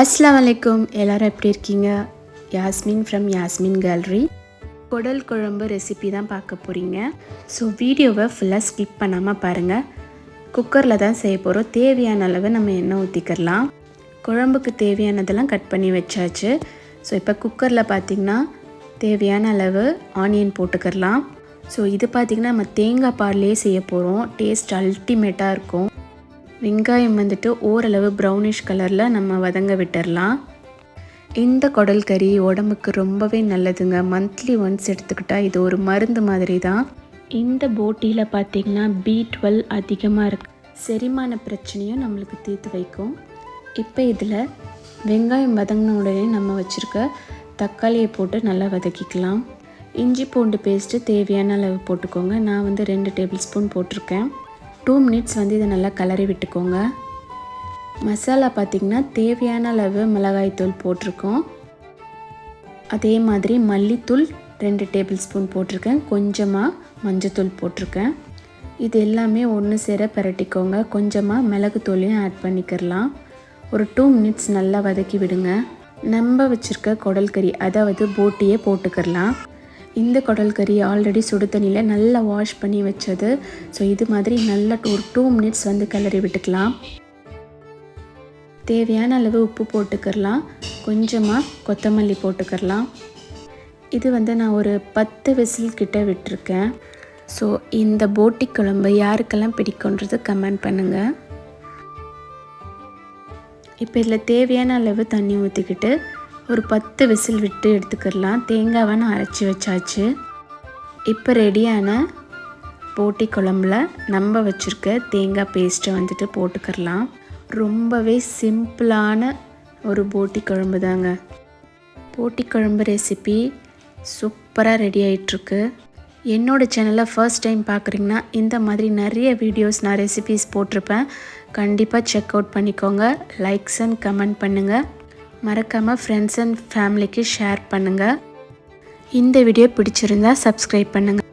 அஸ்லாம் வலைக்கும் எல்லாரும் எப்படி இருக்கீங்க? யாஸ்மின் ஃப்ரம் யாஸ்மின் கேலரி குடல் குழம்பு ரெசிபி தான் பார்க்க போகிறீங்க ஸோ வீடியோவை ஃபுல்லாக ஸ்கிப் பண்ணாமல் பாருங்கள் குக்கரில் தான் செய்ய போகிறோம் தேவையான அளவு நம்ம எண்ணெய் ஊற்றிக்கிறலாம் குழம்புக்கு தேவையானதெல்லாம் கட் பண்ணி வச்சாச்சு. ஸோ இப்போ குக்கரில் பார்த்திங்கன்னா தேவையான அளவு ஆனியன் போட்டுக்கிறலாம் ஸோ இது பார்த்திங்கன்னா நம்ம தேங்காய் பால்லேயே செய்ய போகிறோம் டேஸ்ட் அல்டிமேட்டாக இருக்கும். வெங்காயம் வந்துட்டு ஓரளவு ப்ரௌனிஷ் கலரில் நம்ம வதங்க விட்டுடலாம் இந்த குடல் கறி உடம்புக்கு ரொம்பவே நல்லதுங்க. மந்த்லி ஒன்ஸ் எடுத்துக்கிட்டால் இது ஒரு மருந்து மாதிரி தான் இந்த போட்டியில் பார்த்திங்கன்னா பி டுவெல் அதிகமாக இருக்கு. செரிமான பிரச்சனையும் நம்மளுக்கு தீர்த்து வைக்கும். இப்போ இதில் வெங்காயம் வதங்கின உடனே நம்ம வச்சுருக்க தக்காளியை போட்டு நல்லா வதக்கிக்கலாம். இஞ்சி பூண்டு பேஸ்ட்டு தேவையான அளவு போட்டுக்கோங்க. நான் வந்து ரெண்டு டேபிள் ஸ்பூன் போட்டிருக்கேன். டூ மினிட்ஸ் வந்து இதை நல்லா கலரி விட்டுக்கோங்க. மசாலா பார்த்திங்கன்னா தேவையான அளவு மிளகாய்த்தூள் போட்டிருக்கோம். அதே மாதிரி மல்லித்தூள் ரெண்டு டேபிள் ஸ்பூன் போட்டிருக்கேன். கொஞ்சமாக மஞ்சத்தூள் போட்டிருக்கேன். இது எல்லாமே ஒன்று சேர பரட்டிக்கோங்க. கொஞ்சமாக மிளகுத்தூளையும் ஆட் பண்ணிக்கிறலாம் ஒரு டூ மினிட்ஸ் நல்லா வதக்கி விடுங்க. நம்ம வச்சுருக்க குடல் கறி அதாவது போட்டியே போட்டுக்கிறலாம் இந்த குடல் கறி ஆல்ரெடி சுடு தண்ணியில் நல்லா வாஷ் பண்ணி வச்சது. ஸோ இது மாதிரி நல்லா ஒரு டூ மினிட்ஸ் வந்து கிளறி விட்டுக்கலாம். தேவையான அளவு உப்பு போட்டுக்கிறலாம் கொஞ்சமாக கொத்தமல்லி போட்டுக்கிறலாம் இது வந்து நான் ஒரு பத்து விசில் கிட்ட விட்டுருக்கேன். ஸோ இந்த போட்டி குழம்பு யாருக்கெல்லாம் பிடிக்குன்றது கமெண்ட் பண்ணுங்கள் இப்போ இதில் தேவையான அளவு தண்ணி ஊற்றிக்கிட்டு ஒரு பத்து விசில் விட்டு எடுத்துக்கிடலாம் தேங்காவை நான் அரைச்சி வச்சாச்சு. இப்போ ரெடியான போட்டி குழம்புல நம்ம வச்சுருக்க தேங்காய் பேஸ்ட்டை வந்துட்டு போட்டுக்கிறலாம். ரொம்பவே சிம்பிளான ஒரு போட்டி குழம்பு தாங்க. போட்டி குழம்பு ரெசிபி சூப்பராக ரெடி ஆகிட்டுருக்கு என்னோடய சேனலை ஃபர்ஸ்ட் டைம் பார்க்குறீங்கன்னா இந்த மாதிரி நிறைய வீடியோஸ் நான் ரெசிபீஸ் போட்டிருப்பேன். கண்டிப்பாக செக் அவுட் பண்ணிக்கோங்க. லைக்ஸ் அண்ட் கமெண்ட் பண்ணுங்கள் மறக்காமல் ஃப்ரெண்ட்ஸ் அண்ட் ஃபேமிலிக்கு ஷேர் பண்ணுங்கள் இந்த வீடியோ பிடிச்சிருந்தா சப்ஸ்கிரைப் பண்ணுங்கள்